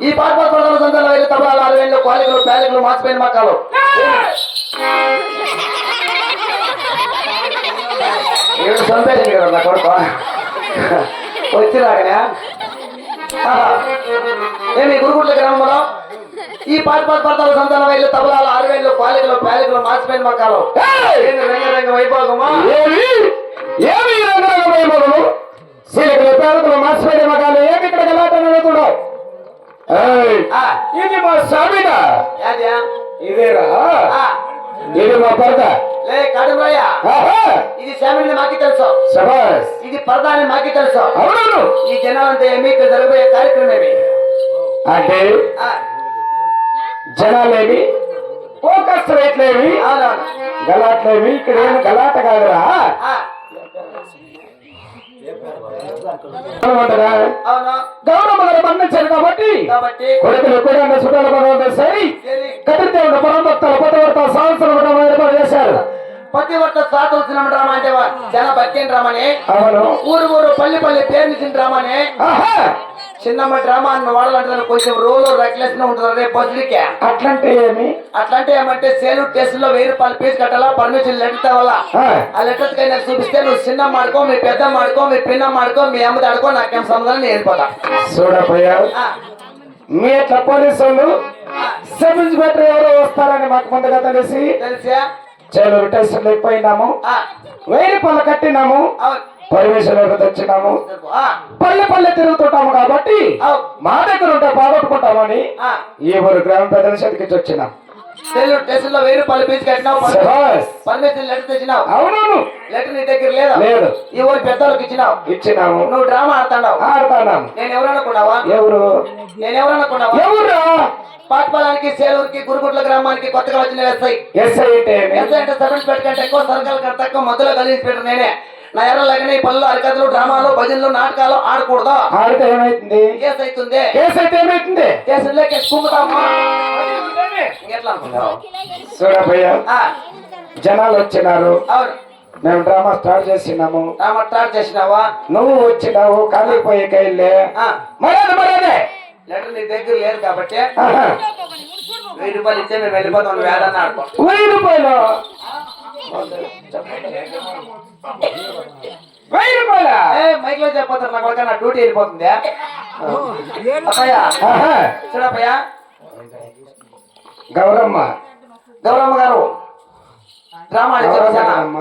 ఈ పాట పదకొండవ సంతానం వెళ్ళి తబలాలు ఆరు వేలు క్వాలికలు ప్యాలికలు మాసిపోయిన మక్కాలు ఏడు సంపేసింది కదా నా కొడుకు? వచ్చి రాగనే ఏమి గురుగుట్ల గ్రామంలో? ఈ పాట పాట పడతారు సంతానం వెళ్ళి తబలాలు ఆరు వేలు క్వాలికలు ప్యాలికలు మాసిపోయిన మక్కాలు రంగ రంగ వైభోగమా? ఇది మా యాద్యా? ఇదేరా? ఇది మా పరద లే ఆహా, ఇది శామిని మాకి తెలుసు. శబాస్ ఇది పరదాని మాకి తెలుసు. అవును ఈ జనాలంతా ఏమి ఇక్కడ జరగబోయే కార్యక్రమం ఏమి అంటే జనాలేమి? ఫోకస్ రేట్లేమి? అవునవును. గలాట్లేమి? ఇక్కడ ఏమి గలాట కాదురా గౌరవ మరణించారు కాబట్టి కాబట్టి కొడుకులు కూడా చుట్టాల పర్వతం సరి సరి, కటిదేవుడు పరమభక్తుల పదవర్త సంవత్సరం ఏర్పాటు చేశారు పతివర్త స్వాతంత్రం డ్రామా అంటే జన భక్తిని డ్రామాని ఊరు ఊరు పల్లి పల్లి పేరు డ్రామాని ఆహా! చిన్నమ్మ డ్రామా అని వాడాలంటే కొంచెం రోజు రెక్లెస్ ఉంటుంది రేపు బస్సులకే అట్లంటే ఏమి? అట్లాంటి ఏమంటే సేలు టెస్ట్లో వెయ్యి రూపాయలు ఫీజు కట్టాలా పర్మిషన్ లెటర్ తేవాలా? ఆ, లెటర్ కైనా చూపిస్తే నువ్వు చిన్న మాడుకో మీ పెద్ద మాడుకో మీ పిన్న మాడుకో మీ అమ్మది ఆడుకో నాకేం సంబంధం నేను వెళ్ళిపోతా చూడపోయా? మీ అట్లా పోలీసు వాళ్ళు సబ్ ఇన్స్పెక్టర్ ఎవరో వస్తారని మాకు ముందుగా తెలిసి తెలుసా? చేలూరు టెస్ట్ లేకపోయినాము ఆ, వెయ్యి రూపాయలు కట్టినాము. ఎవరు తెచ్చినాము పల్లె పల్లె తిరుగుతుంటాము కాబట్టి మా దగ్గర ఉంటే బాగొట్టుకుంటామని ఈ ఊరు గ్రామ పెద్దల చేతికి వచ్చినాం. సెల్ టెస్ట్లో వెయ్యి రూపాయలు కట్టినావు. పర్మిషన్ లెటర్ తెచ్చినావు. అవునవును. లెటర్ నీ దగ్గర లేదా? లేదు. ఈ ఊరి పెద్దలకు ఇచ్చినావు. ఇచ్చినాము. నువ్వు డ్రామా నేను ఎవరనుకున్నావా ఎవరు? నేను ఎవరనుకున్నావా ఎవరు పాట్పాలానికి సేలూరుకి గురుగుట్ల గ్రామానికి కొత్తగా వచ్చిన ఎస్ఐ. ఎస్ఐ అంటే? ఎస్ఐ అంటే సెవెన్ పెట్ కంటే ఎక్కువ సర్కల్ తక్కువ మధ్యలో కలిసి పెట్టరు నేనే. నా ఎర్ర లగ్న పనులు అరికథలు డ్రామాలు భజనలు నాటకాలు ఆడకూడదు? ఆడితే ఏమైతుంది? కేసు అవుతుంది కేసు అయితే ఏమైతుంది కేసులో కేసు కుమ్ముతామా ఎట్లా అనుకున్నావు చూడబోయా జనాలు వచ్చినారు. అవును. మేము డ్రామా స్టార్ట్ చేసినాము. డ్రామా స్టార్ట్ చేసినావా? నువ్వు వచ్చినావు ఖాళీ పోయే కైలే ఆ, మరేది మరేదే లెటర్ నీ దగ్గర లేదు కాబట్టి. వెయ్యి రూపాయలు ఇస్తే మేము వెళ్ళిపోతాం ఆడుకో వెయ్యి రూపాయలు? వెయ్యి రూపాయల ఏ మైక్లో చెప్పిపోతారు నా కొడుక నా డ్యూటీ వెళ్ళిపోతుంది. గౌరమ్మ. గౌరమ్మ గారు. డ్రామా. గౌరమ్మ.